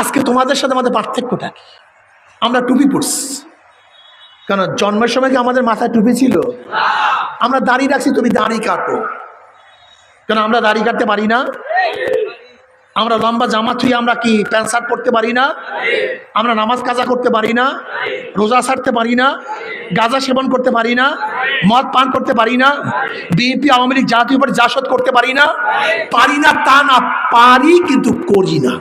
আজকে তোমাদের সাথে আমাদের পার্থক্যটা আমরা টুপি পড়ছি কেন? জন্মের সময় কি আমাদের মাথায় টুপি ছিল? আমরা দাড়ি রাখছি, তুমি দাড়ি কাটো। কেন? আমরা দাড়ি কাটতে পারি না? আমরা লম্বা জামা থুই আমরা কি প্যান্ট শার্ট পরতে পারি না? আমরা নামাজ কাজা করতে পারি না? রোজা ছাড়তে পারি না? গাঁজা সেবন করতে পারি না? মদ পান করতে পারি না? বিএনপি, আওয়ামী লীগ জাতীয় পার্টি জাসদ করতে পারি না? পারি না তা না, পারি কিন্তু করি না।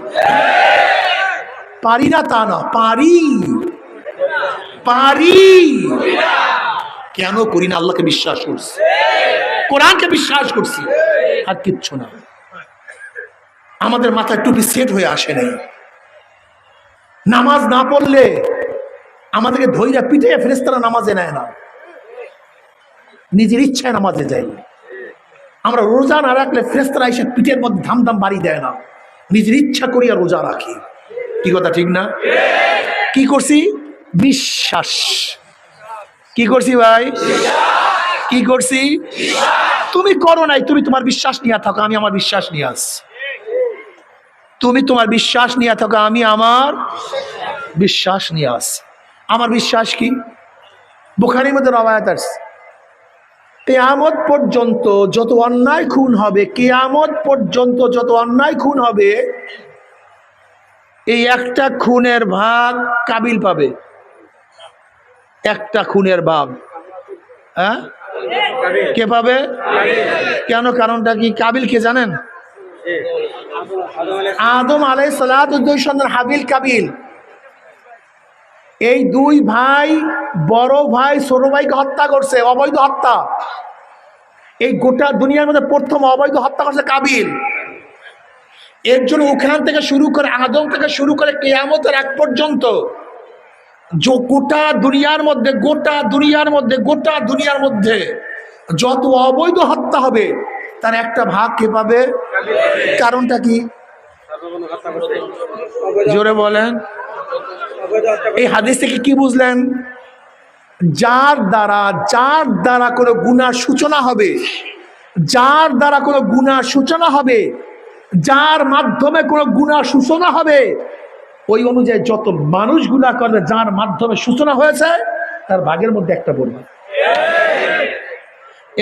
পারি না তা না, পারি। পারি। কেন করি না? আল্লাহকে বিশ্বাস করছি। কোরআনকে বিশ্বাস করছি। আর কিচ্ছু না। আমাদের মাথায় টুপি সেট হয়ে আসে নাই। নামাজ না পড়লে আমাদেরকে ধৈর্য পিঠে ফেরেস্তারা নামাজে নেয় না। নিজের ইচ্ছায় নামাজে যাই আমরা রোজা না রাখলে ফেরেস্তারা এসে পিঠের মধ্যে ধাম ধাম বাড়ি দেয় না। নিজের ইচ্ছা করিয়া রোজা রাখি। কি কথা, ঠিক না? কি করছি? বিশ্বাস। কি করছি ভাই? কি করছি? তুমি করো নাই, তুমি তোমার বিশ্বাস নিয়ে থাকো, আমি আমার বিশ্বাস নিয়ে আস তুমি তোমার বিশ্বাস নিয়ে থাকো, আমি আমার বিশ্বাস নিয়ে আস আমার বিশ্বাস কি? বুখারির মধ্যে রবায়াত আসছে। কেয়ামত পর্যন্ত যত অন্যায় খুন হবে, কেয়ামত পর্যন্ত যত অন্যায় খুন হবে, এই একটা খুনের ভাগ কাবিল পাবে। একটা খুনের ভাগ। হ্যাঁ? কে পাবে? কেন? কারণটা কি? কাবিল কে জানেন? আদম আলাই সালাত দুই সন্তান হাবিল কাবিল। এই দুই ভাই, বড় ভাই, ছোট ভাইকে হত্যা করছে, অবৈধ হত্যা। এই গোটা দুনিয়ার মধ্যে প্রথম অবৈধ হত্যা করছে কাবিল। এর জন্য ওখান থেকে শুরু করে, আদম থেকে শুরু করে কেয়ামতের এক পর্যন্ত গোটা দুনিয়ার মধ্যে, গোটা দুনিয়ার মধ্যে, গোটা দুনিয়ার মধ্যে যত অবৈধ হত্যা হবে, তার একটা ভাগ কে পাবে? কারণটা কি? জোরে বলেন। এই হাদিস থেকে কি বুঝলেন? যার দ্বারা যার দ্বারা কোনো গুণার সূচনা হবে, যার দ্বারা কোনো গুণার সূচনা হবে, যার মাধ্যমে কোনো গুনার সূচনা হবে, ওই অনুযায়ী যত মানুষ গুণা করবে, যার মাধ্যমে সূচনা হয়েছে, তার ভাগের মধ্যে একটা বলবে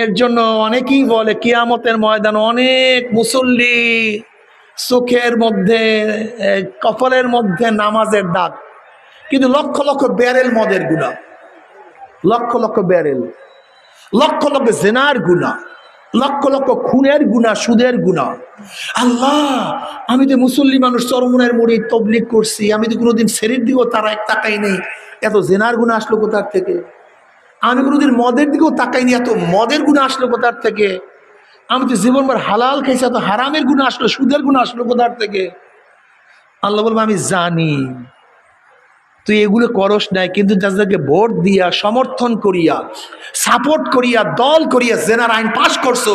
এর জন্য অনেকেই বলে, কিয়ামতের ময়দান অনেক মুসল্লি চোখের মধ্যে কপালের মধ্যে নামাজের দাগ। কিন্তু লক্ষ লক্ষ ব্যারেল মদের গুণা। লক্ষ লক্ষ ব্যারেল। লক্ষ লক্ষ জেনার গুণা। লক্ষ লক্ষ খুনের গুণা, সুদের গুণা। আল্লাহ, আমি তো মুসল্লি মানুষ, চরমনের মুড়ি তবলিক করছি, আমি তো কোনোদিন শরীর দিকেও তারা এক তাকাই নেই, এত জেনার গুণা আসলো কোথার থেকে? আমি কোনোদিন মদের দিকেও তাকাইনি, এত মদের গুণা আসলো কোথার থেকে? আমি তো জীবনভর হালাল খাইছি, এত হারামের গুণ আসলো, সুদের গুণ আসলো কোথার থেকে? আল্লাহ বলব, আমি জানি। তুই এগুলো করস নাই, কিন্তু যাদেরকে ভোট দিয়া, সমর্থন করিয়া সাপোর্ট করিয়া, দল করিয়া, জেনার আইন পাশ করছ,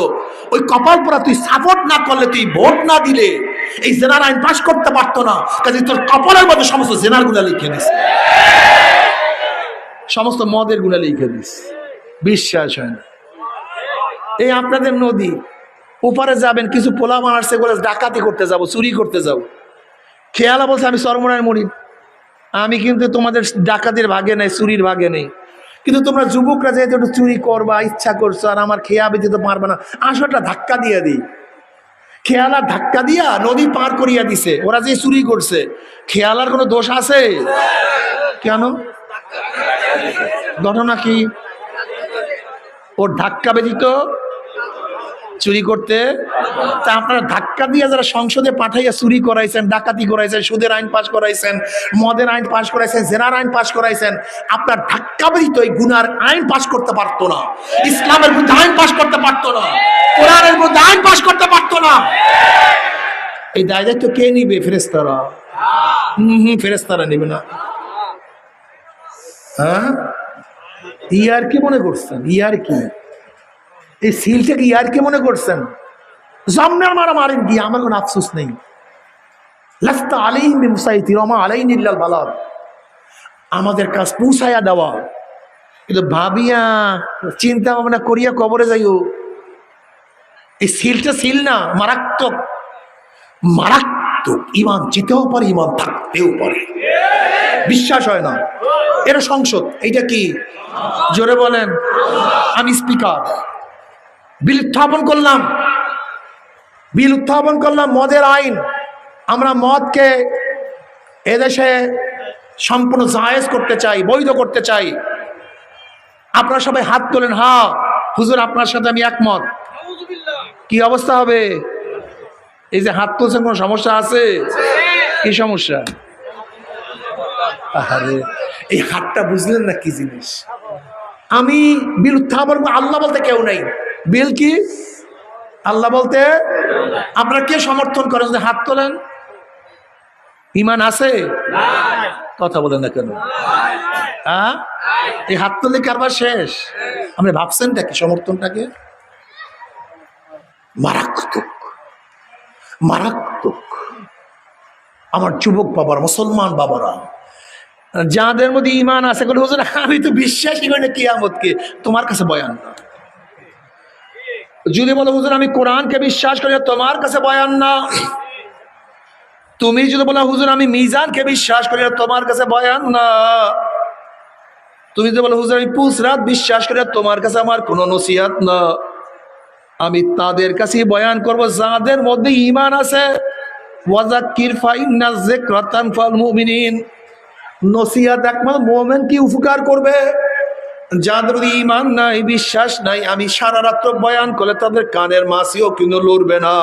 ওই কপাল পরা তুই সাপোর্ট না করলে, তুই ভোট না দিলে, এই জেনার আইন পাশ করতে পারতো না। কাজে তোর কপালের মধ্যে সমস্ত জেনারগুলা লিখে দিস। সমস্ত মদেরগুলা লিখে দিস। বিশ্বাস হয় না। এই আপনাদের নদী, ওপারে যাবেন, কিছু পোলা মারছে বলে ডাকাতি করতে যাব, চুরি করতে যাব। খেয়ালা বলছে আমি সরমনায় মরি আমি কিন্তু তোমাদের ডাকাতির ভাগে নেই, চুরির ভাগে নেই। কিন্তু তোমরা যুবকরা যেহেতু একটু চুরি করবা, ইচ্ছা করছ, আর আমার খেয়া বেঁচে তো পারবে না, আসলটা ধাক্কা দিয়ে দিই। খেয়ালার ধাক্কা দিয়া নদী পার করিয়া দিছে, ওরা যে চুরি করছে খেয়ালার কোনো দোষ আছে? কেন? ঘটনা কি? ওর ধাক্কা ব্যতীত চুরি করতে। তা আপনারা ধাক্কা দিয়ে যারা সংসদে পাঠাইয়া চুরি করাইছেন, ডাকাতি করাইছেন, সুদের আইন পাশ করাইছেন, মদের আইন পাশ করাইছেন, জেনার আইন পাশ করাইছেন, আপনার ধাক্কা ব্যতীত এই গুনার আইন পাশ করতে পারতো না। ইসলামের মধ্যে আইন পাশ করতে পারতো না। কোরআনের মধ্যে আইন পাশ করতে পারতো না। এই দায় দায়িত্ব কে নিবে? ফেরেস্তারা হম হম ফেরেস্তারা নিবে না। হ্যাঁ? ইয়ার কি মনে করছেন? ইয়ার কি? এই সিলটাকে ইয়ার কি মনে করছেন? সামনে মারা মারেন কি আমার কোনো আফসোস নেই। লাস্তা আলাইহিম বিমুসাইতি রমা আলাইন বালাদ আমাদের কাজ পৌঁছায়া দেওয়া। কিন্তু ভাবিয়া চিন্তা ভাবনা করিয়া কবরে যাইও। এই সিলটা সিল না, মারাত্মক। মারাত্মক ইমান যেতেও পারে ইমান থাকতেও পারে। বিশ্বাস হয় না। এটা সংসদ, এইটা কি? জোরে বলেন, আমি স্পিকার। বিল উত্থাপন করলাম। বিল উত্থাপন করলাম মদের আইন। আমরা মদকে এদেশে সম্পূর্ণ জায়েজ করতে চাই, বৈধ করতে চাই। আপনারা সবাই হাত তোলেন, হা, হুজুর আপনার সাথে আমি একমত। কি অবস্থা হবে? এই যে হাত তুলছেন কোনো সমস্যা আছে? কি সমস্যা? এই হাতটা বুঝলেন না কি জিনিস? আমি বিল উত্থাপন আল্লাহ বলতে কেউ নেই। বিল কি? আল্লাহ বলতে, আপনারা কে সমর্থন করেন? যদি হাত তোলেন। ইমান আছে? কথা বলেন না কেন? হ্যাঁ? এই হাত তুললে কারবার শেষ। আপনি ভাবছেনটা কি সমর্থনটাকে মারাত্মক। মারাত্মক। আমার যুবক বাবারা, মুসলমান বাবারা, যাদের মধ্যে ইমান আছে আমি তো বিশ্বাসই করি না কিয়ামতকে। তোমার কাছে বয়ান না। যদি বলো, হুজুর, আমি কোরআনকে বিশ্বাস করি তোমার কাছে বয়ান না। তুমি যদি বলো, হুজুর, আমি মিজানকে বিশ্বাস করি তোমার কাছে বয়ান না। তুমি যদি বলো, হুজুর, আমি পুসরাত বিশ্বাস করি তোমার কাছে আমার কোনো নসিহাত না। আমি তাদের কাছে বয়ান করব, যাদের মধ্যে ইমান আছে। নসিহাত একমাত্র মোমেন কি উপকার করবে? যাদের ইমান নাই, বিশ্বাস নাই, আমি সারা রাত্র বয়ান করলে তাদের কানের মাসিও কিন্তু লড়বে না।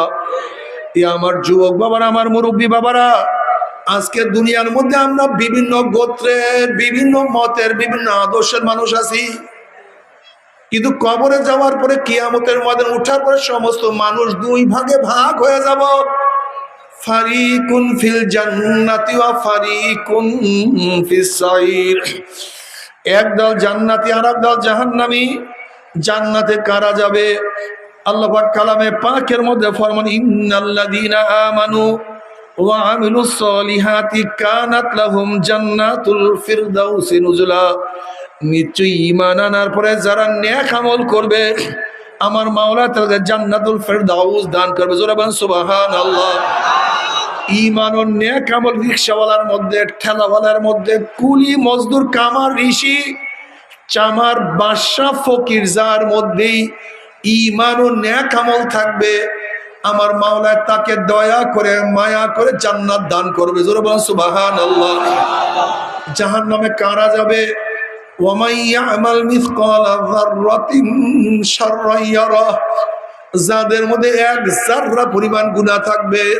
এ আমার যুবক বাবারা, আমার মুরব্বী বাবারা, আজকে দুনিয়ার মধ্যে আমরা বিভিন্ন গোত্রের, বিভিন্ন মতের, বিভিন্ন আদর্শের মানুষ আছি। কিন্তু কবরে যাওয়ার পরে, কিয়ামতের মধ্যে উঠার পরে সমস্ত মানুষ দুই ভাগে ভাগ হয়ে যাব। ফারিকুন ফিল জান্নাতি ফারিকুন ফিস সাইর। একদল জান্নাতি আর একদল জাহান্নামী। জান্নাতে কারা যাবে? আল্লাহ কালামে পাকের মধ্যে ফরমান, ইন্নাল্লাযীনা কানাত লাহুম জান্নাতুল নিশ্চয়ই আনার পরে যারা আমল করবে, আমার মাওলা তাদের জান্নাতুল ফিরদাউস দান করবে। জোরে বলেন, সুবহানাল্লাহ। ইমান নেক আমল রিক্সাওয়ালার মধ্যে, ঠেলাওয়ালার মধ্যে, কুলি, মজদুর, কামার, ঋষি, চামার বাদশা ফকির, যার মধ্যেই ইমান ও ন্যাক থাকবে। আমার মাওলায় তাকে দয়া করে, মায়া করে জান্নাত দান করবে। জোরে সুবাহান আল্লাহ জাহান নামে কারা যাবে? যাদের মধ্যে এক জাররা পরিমাণ গুনাহ থাকবে।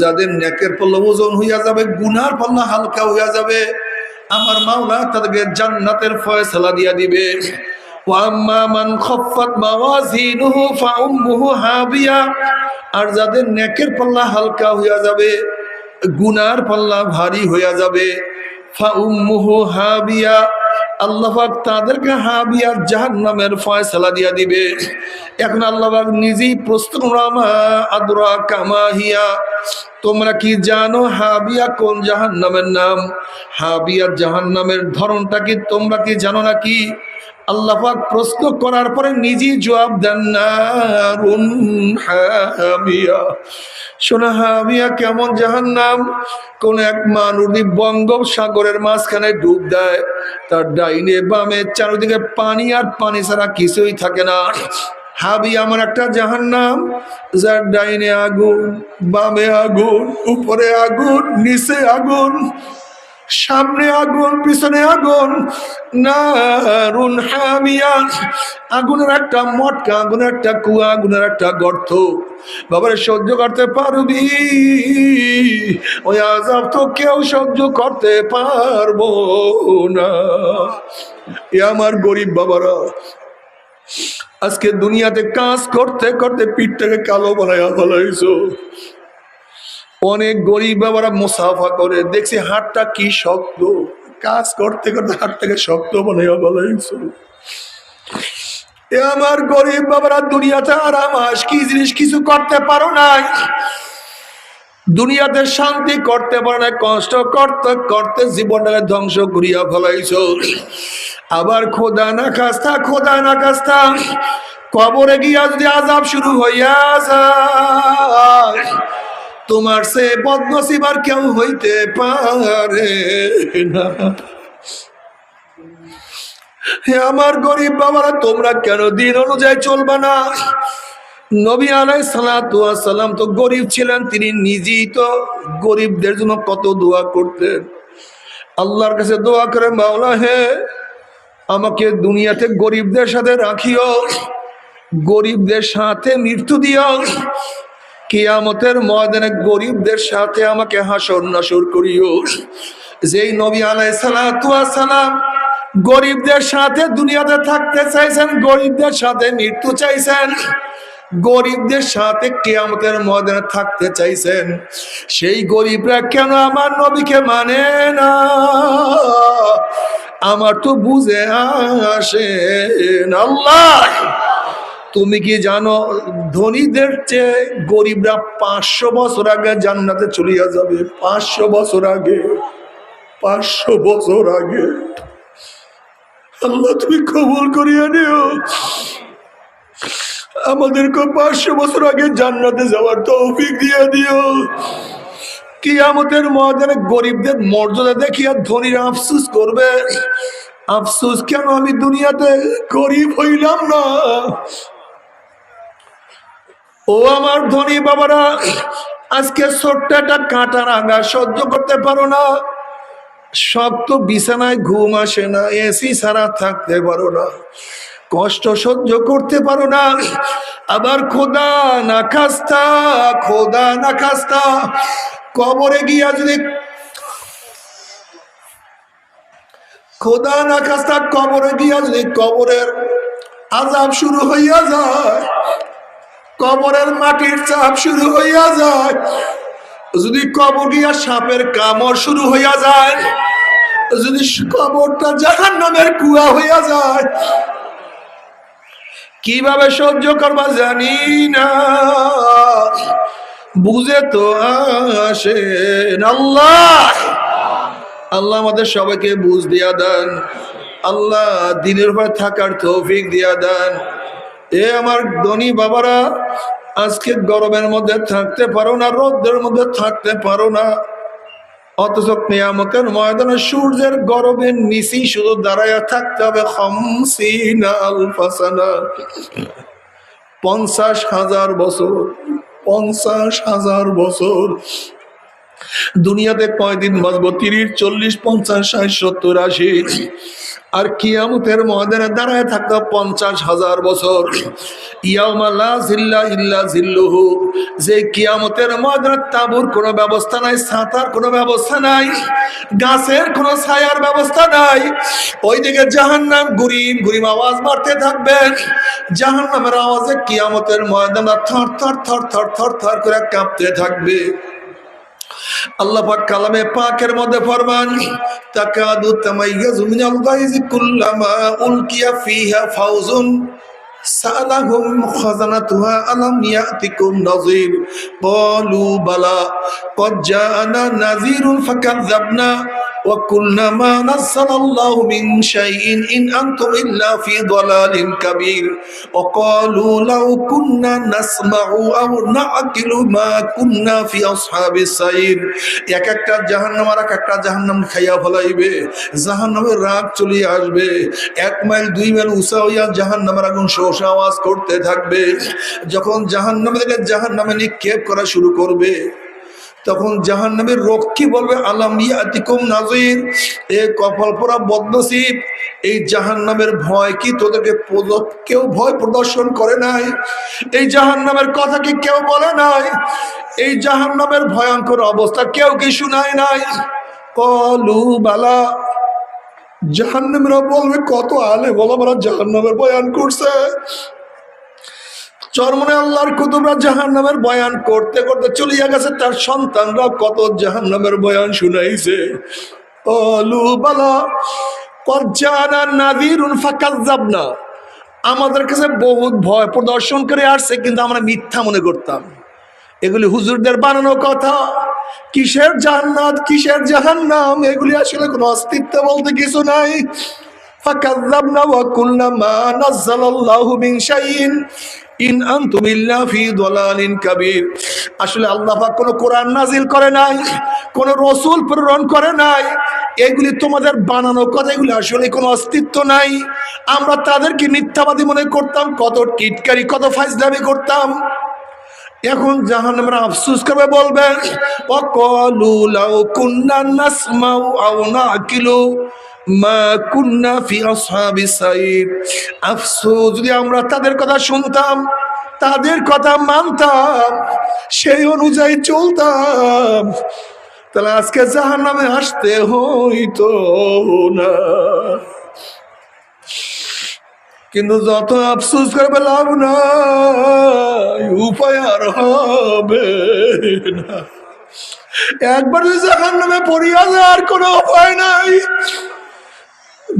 যাদের নেকের পাল্লা ওজন হইয়া যাবে, গুনার পাল্লা হালকা হইয়া যাবে, আমার মাওলা তাদেরকে জান্নাতের ফয়সালা দিয়া দিবে। আর যাদের নেকের পাল্লা হালকা হইয়া যাবে, গুনার পাল্লা ভারী হইয়া যাবে, ফাউম্মুহু হাবিয়া। আল্লাহ তাদেরকে হাবিয়ার জাহান নামের ফয়সালা দিয়া দিবে। এখন আল্লাহাক নিজেই প্রস্তুত রামা, আদরা কামাহিয়া তোমরা কি জানো হাবিয়া কোন জাহান নামের নাম? হাবিয়ার জাহান নামের ধরনটা কি তোমরা কি জানো নাকি? আল্লাহ পাক প্রশ্ন করার পরে নিজেই জবাব দেন হামিয়া। শোনা হামিয়া, কেমন জাহান্নাম? কোন এক মানুষ বঙ্গোপসাগরের মাঝখানে ডুব দেয়। তার ডাইনে বামে চারিদিকে পানি আর পানি ছাড়া কিছুই থাকে না। হাবি আমার একটা জাহান নাম যার ডাইনে আগুন, বামে আগুন, উপরে আগুন, নিচে আগুন। সামনে আগুন, পিছনে আগুন। নারুন হামিয়া। আগুনের একটা মটকা, আগুনের একটা কুয়া, আগুনের একটা গর্ত। বাবারে, সহ্য করতে পারবি? ওই আজাব তো কেউ সহ্য করতে পারব না। এ আমার গরিব বাবারা, আজকে দুনিয়াতে কাজ করতে করতে পিঠটাকে কালো বানাইয়া ফেলাইছো। অনেক গরিব বাবারা মুসাফা করে। দেখছি হাটটা কি শক্ত। কাজ করতে করতে হাতটাকে শক্ত বলাইছো এ আমার গরিব বাবারা, দুনিয়াতে আরাম আস কি জিনিস কিছু করতে পারো নাই? দুনিয়াতে শান্তি করতে পারো না কষ্ট করতে করতে জীবনটাকে ধ্বংস করিয়া ফেলাইছ। আবার খোদা না খাস্তা, খোদা না খাস্তা, কবরে গিয়া যদি আজাব শুরু হইয়া যায়। তোমার সে বদনসিব আর কেউ হইতে পারে না। হে আমার গরিব বাবারা, তোমরা কেন দিন অনুযায়ী চলবা না? নবী আলাই সালাম তো গরিব ছিলেন, তিনি নিজেই তো গরিবদের জন্য কত দোয়া করতেন। আল্লাহর কাছে দোয়া করে মাওলা হে, আমাকে দুনিয়াতে গরিবদের সাথে রাখিও, গরিবদের সাথে মৃত্যু দিও। কিয়ামতের ময়দানে গরিবদের সাথে আমাকে হাসর নাসর করিও। যেই নবী আলাই সালাম গরিবদের সাথে দুনিয়াতে থাকতে চাইছেন, গরিবদের সাথে মৃত্যু চাইছেন, গরিবদের সাথে কেয়ামতের ময়দানে থাকতে চাইছেন। সেই গরিবরা কেন আমার নবীকে মানে না? আমার তো বুঝে আসে আল্লাহ! তুমি কি জানো, ধনীদের চেয়ে গরিবরা পাঁচশো বছর আগে জান্নাতে চলিয়া যাবে? পাঁচশো বছর আগে। পাঁচশো বছর আগে। আল্লাহ, তুমি কবল করিয়া নিও। আমাদেরকে পাঁচশো বছর আগে জান্নাতে যাওয়ার তৌফিক দিয়ে দিও। কি কিয়ামতের ময়দানে গরিবদের মর্যাদা দেখিয়া ধনীরা আফসুস করবে। আফসুস কেন? আমি দুনিয়াতে গরিব হইলাম না। ও আমার ধনী বাবারা, আজকে ছোট্ট একটা কাঁটার সহ্য করতে পারো না। সব তো বিছানায় ঘুম আসে না, এসি ছাড়া থাকতে পারো না। কষ্ট সহ্য করতে পারো না। আবার খোদা না খাস্তা, খোদা না খাস্তা। কবরে গিয়া যদি খোদা না খাস্তা, কবরে গিয়া যদি কবরের আজাব শুরু হইয়া যায় কবরের মাটির চাপ শুরু হইয়া যায়। যদি কবর গিয়া সাপের কামড় শুরু হইয়া যায়, যদি কবরটা জাহান নামের কুয়া হইয়া যায়, কীভাবে সহ্য করবা জানি না। বুঝে তো আসে আল্লাহ। আল্লাহ আমাদের সবাইকে বুঝ দিয়া দেন। আল্লাহ দিনের পর থাকার তৌফিক দিয়া দেন। এ আমার ধনী বাবারা, আজকে গরমের মধ্যে থাকতে পারো না, রোদের মধ্যে থাকতে পারো না। অথচ কেয়ামতের ময়দানে সূর্যের গরমের নিচেই শুধু দাঁড়াইয়া থাকতে হবে। পঞ্চাশ হাজার বছর, পঞ্চাশ হাজার বছর। দুনিয়াতে কয়দিন বাঁচবো? তিরিশ, চল্লিশ, পঞ্চাশ, ষাট, সত্তর, আশি। আর কিয়ামতের ময়দানে দাঁড়ায় থাকতো পঞ্চাশ হাজার বছর। ইয়াউমাল্লা জিল্লা যে কিয়ামতের ময়দানে তাবুর কোনো ব্যবস্থা নাই ছাতার কোনো ব্যবস্থা নাই, গাছের কোনো ছায়ার ব্যবস্থা নাই। ওইদিকে জাহান্নাম গুরিম গুরিম আওয়াজ মারতে থাকবে। জাহান্নামের আওয়াজে কিয়ামতের ময়দানে থর থর থর থর থর থর করে কাঁপতে থাকবে। আল্লাহ পাক কালামে পাকের মধ্যে ফরমান তাকাদু তামাইয়াজু মিনাল গায়জি কুল্লামা উলকিয়া ফিহা ফাউজুন। সালাহুম খাজানাতুহা আলাম ইয়াতিকুম নাযীর ক্বালু বালা قد جاءنا نذير فكذبنا وقلنا ما نزل الله من شيء إن أنتم إلا في ضلال كبير وقالوا لو كنا نسمع أو نعقل ما كنا في أصحاب السعير এক একটা জাহান্নাম আর এক একটা জাহান্নাম খাইয়া ফলাইবে জাহান্নামের রাগ চলিয়ে আসবে এক মাইল দুই মাইল উষা হইয়া জাহান্নামের আগুন শোষা আওয়াজ করতে থাকবে। যখন জাহান্নামে থেকে জাহান্নামে নিক্ষেপ করা শুরু করবে, তখন জাহান নামের রক্ষী বলবে? আলাম ইয়াতিকুম নাজির এ কপাল পরা বদনসিব। এই জাহান নামের ভয় কি তোদেরকে কেউ ভয় প্রদর্শন করে নাই? এই জাহান নামের কথা কি কেউ বলে নাই? এই জাহান নামের ভয়ঙ্কর অবস্থা কেউ কি শুনায় নাই? কলু বালা জাহান্নামেরা বলবে, কত আলে বলো আমরা জাহান্নামের বয়ান করছে। চরমনে আল্লাহর কুতুবরা জাহান নামের বয়ান করতে করতে চলিয়া গেছে, তার সন্তানরা কত জাহান নামের বয়ান শুনাইছে। আমাদের কাছে বহুত ভয় প্রদর্শন করে আসছে, কিন্তু আমরা মিথ্যা মনে করতাম। এগুলি হুজুরদের বানানো কথা। কিসের জান্নাত, কিসের জাহান্নাম? এগুলি আসলে কোনো অস্তিত্ব বলতে কিছু নাই। ইন আসলে কোনো কোরআন নাজিল করে নাই রসুল করে নাই। এগুলি তোমাদের বানানো কথা, এগুলি আসলে কোনো অস্তিত্ব নাই। আমরা তাদেরকে মিথ্যাবাদী মনে করতাম, কত টিটকারি, কত ফাইজলামি করতাম। এখন জাহান আমরা আফসুস করবে বলবেন অকলু লাউ কুন্না নাসমাউ আও নাকিলু মা কুন্না ফি আসহাবিস সাইর আফসোস, যদি আমরা তাদের কথা শুনতাম, তাদের কথা মানতাম, সেই অনুযায়ী চলতাম, তাহলে আজকে জাহান নামে আসতে হইতো না। কিন্তু যত আফসোস করবে লাভ নাই, উপায় আর হবে না। একবার জাহান নামে পড়িয়া আর কোনো উপায় নাই।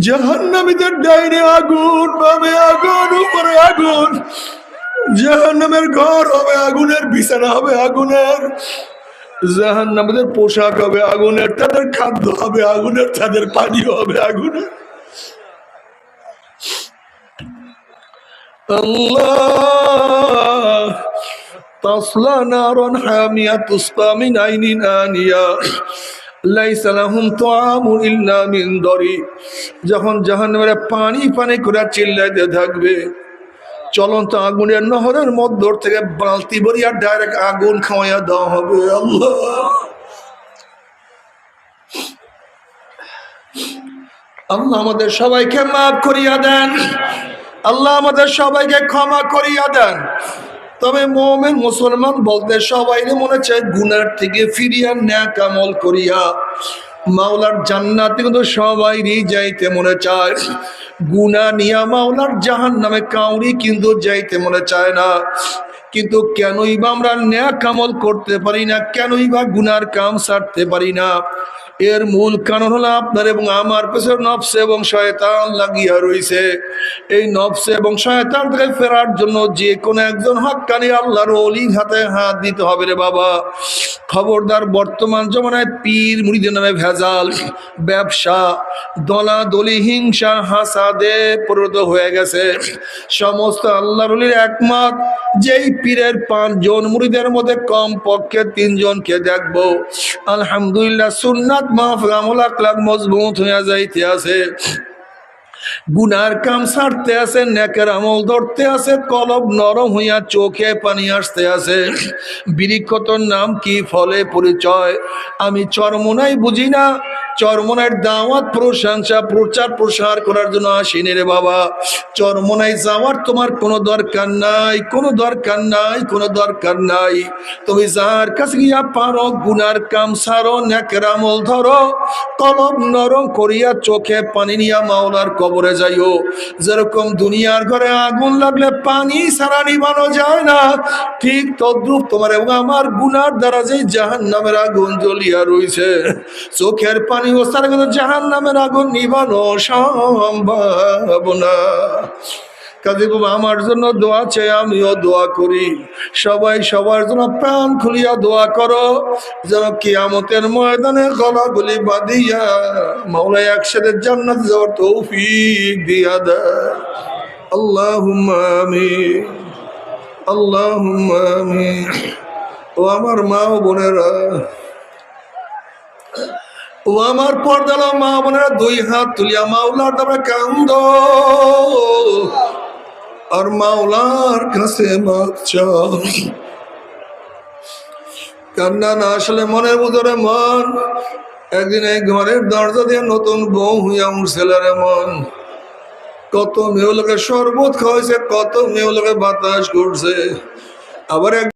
জাহান্নামীদের ডাইনে আগুন, বামে আগুন, উপরে আগুন। জাহান্নামের ঘর হবে আগুনের, বিছানা হবে আগুনের। জাহান্নামীদের পোশাক হবে আগুনের, তাদের খাদ্য হবে আগুনের, তাদের পানি হবে আগুনের। الله تصلى نارا حامية تسقى من عين آنية ليس لهم طعام إلا من ضريع যখন জাহান্নামের পানি পানি করে চিল্লাইতে থাকবে চলন্ত আগুনের নহরের মধ্য থেকে বালতি ভরিয়া ডাইরেক্ট আগুন খাওয়াইয়া দেওয়া হবে আল্লাহ আল্লাহ আমাদের সবাইকে মাফ করিয়া দেন আল্লাহ আমাদের সবাইকে ক্ষমা করিয়া দেন। তবে মোমেন মুসলমান বলতে সবাই মনে চায় গুনার থেকে ফিরিয়া ন্যাক আমল করিয়া মাওলার জান্নাতে কিন্তু সবাইরই যাইতে মনে চায়। গুনা নিয়া মাওলার জাহান নামে কাউরি কিন্তু যাইতে মনে চায় না। কিন্তু কেনই বা আমরা ন্যাক আমল করতে পারি না, কেনই বা গুনার কাম সারতে পারি না। এর মূল কারণ হলো আপনার এবং আমার পেছনে নফসে এবং শয়তান লাগিয়া রয়েছে এই নফসে এবং শয়তান থেকে ফেরার জন্য যে কোনো একজন হকানি আল্লাহর অলির হাতে হাত দিতে হবে রে বাবা। খবরদার বর্তমান জমানায় পীর মুড়িদের নামে ভেজাল, ব্যবসা দলা দলি হিংসা, হাসাদে পরিণত হয়ে গেছে। সমস্ত আল্লাহর অলির একমত, যেই পীরের পাঁচজন মুড়িদের মধ্যে কম পক্ষে তিনজনকে দেখব। আলহামদুলিল্লাহ সুন্নাত মাহফিল আমল ক্লাব মজবুত হইয়া যাইতে আছে গুনার কাম ছাড়তে আছে, নেকের আমল ধরতে আছে, কলব নরম হইয়া চোখে পানি আসতে আছে। বৃক্ষতর নাম কি ফলে পরিচয়? আমি চরমনাই বুঝি না চরমনার দাওয়াত, প্রশংসা, প্রচার, প্রসার করার জন্য আসিনি রে বাবা। চরমনাই যাওয়ার তোমার কোনো দরকার নাই, কোনো দরকার নাই, কোনো দরকার নাই। তুমি যার কাছে গিয়া পারো, গুনার কাম সারো, নেকের আমল ধরো কলব নরম করিয়া চোখে পানি নিয়া মাওলার কবরে যাইও। যেরকম দুনিয়ার ঘরে আগুন লাগলে পানি সারা নিবানো যায় না, ঠিক তদ্রুপ তোমার এবং আমার গুনার দ্বারা যে জাহান নামের আগুন জ্বলিয়া রইছে। চোখের পানি ও সারা জাহান নামের আগুন নিবানো সম্ভব না। কাজে আমার জন্য দোয়া চাই, আমিও দোয়া করি। সবাই সবার জন্য প্রাণ খুলিয়া দোয়া করো, যেন কিয়ামতের ময়দানে গলাগুলি বাঁধিয়া মাওলা একসাথে জান্নাত যাওয়ার তৌফিক দিয়া দেয়। আল্লাহুম্মা আমিন আল্লাহুম্মা আমিন। ও আমার মা ও বোনেরা, ও আমার পর্দালা মা বোনেরা, দুই হাত তুলিয়া মাওলার দ্বারা কান্দ। আর মাওলার কাছে কান্না না আসলে মনের ভিতরে মন। একদিন এই ঘরের দরজা দিয়ে নতুন বউ হইয়া উঠছিল রে মন। কত মেয়ে লোকে শরবত খাওয়াইছে, কত মেয়ে লোকে বাতাস করছে। আবার এক